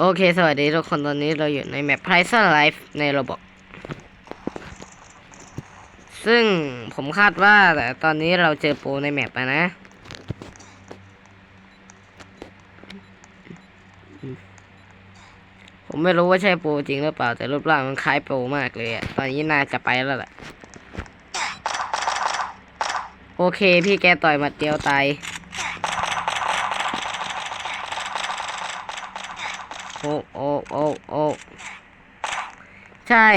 โอเค สวัสดีทุกคนตอนนี้เราอยู่ในแมป p r i z e Life ในระบบ ซึ่งผมคาดว่าแต่ตอนนี้เราเจอโปรในแมปนะ ผมไม่รู้ว่าใช่โปรจริงหรือเปล่า แต่รูปร่างมันคล้ายโปรมากเลยอะตอนนี้น่าจะไปแล้วแหละ โอเค พี่แกต่อยหมัดเดียวตาย โอ้โอ้โอ้โอ้ใช่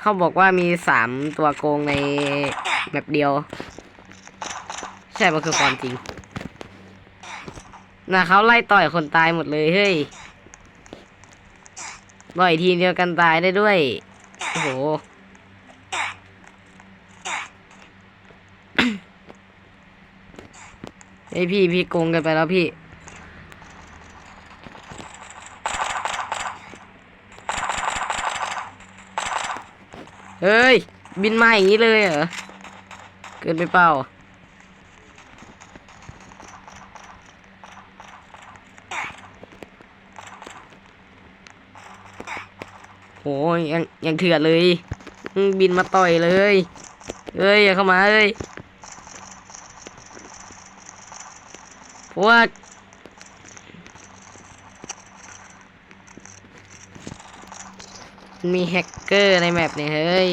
เขาบอกว่ามีสามตัวโกงในแบบเดียว ใช่ มันคือความจริงนะเขาไล่ต่อยคนตายหมดเลยเฮ้ยต่อยทีเดียวกันตายได้ด้วย โอ้โหเฮ้ยพี่พี่โกงกันไปแล้วพี่ เฮ้ย บินมาอย่างนี้เลยเหรอ เกินไปเปล่า โอ้ยยังยังเถื่อนเลย บินมาต่อยเลย เฮ้ย อย่าเข้ามาเฮ้ยพวก มีแฮกเกอร์ในแมปเนี่ยเฮ้ย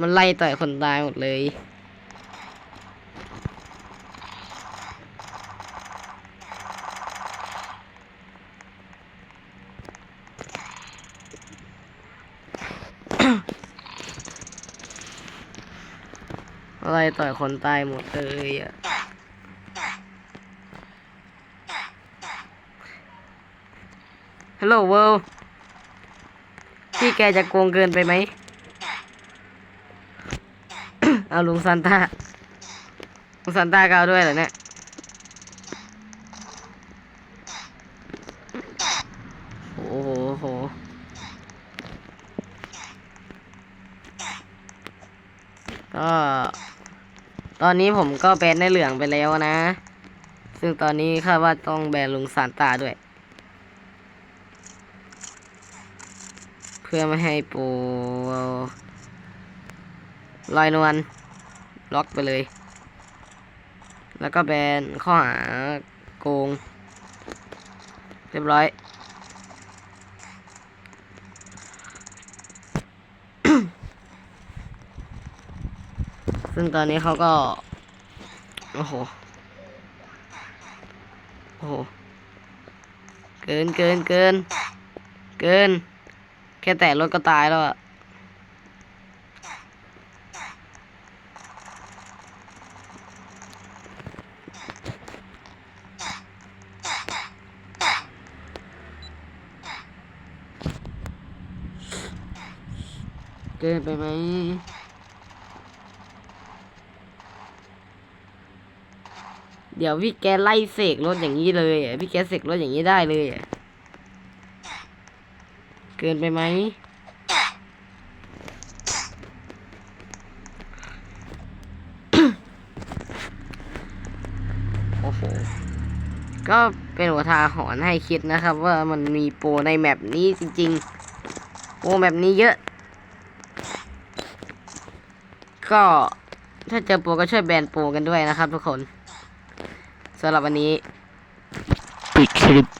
มันไล่ต่อยคนตายหมดเลย ไล่ต่อยคนตายหมดเลยอะ ฮัลโหลเวิลพี่แกจะโกงเกินไปไหม เอาลุงซานต้าลุงซานต้าก็เอาด้วยเหรอเนี่ย โอ้โหโหก็ตอนนี้ผมก็แบนในเหลืองไปแล้วนะ ซึ่งตอนนี้คาดว่าต้องแบนลุงซานตาด้วย เพื่อไม่ให้ปูลอยนวลล็อกไปเลย แล้วก็แบนข้อหาโกง เรียบร้อย ซึ่งตอนนี้เขาก็ โอ้โห โอ้โห เกินเกินเกินเกิน ค่แตะรถก็ตายแล้วอะเกินไปไหมเดี๋ยวพี่แกไล่เสกรถอย่างนี้เลยอะพี่แกเสกรถอย่างนี้ได้เลย เกินไปไหมโอ้โห ก็เป็นหัวทาหอนให้คิดนะครับ ว่ามันมีโปรในแมปนี้จริงๆ โปรแมปนี้เยอะ ก็ถ้าเจอโปรก็ช่วยแบนโปรกันด้วยนะครับทุกคนสำหรับวันนี้ ปิดคลิป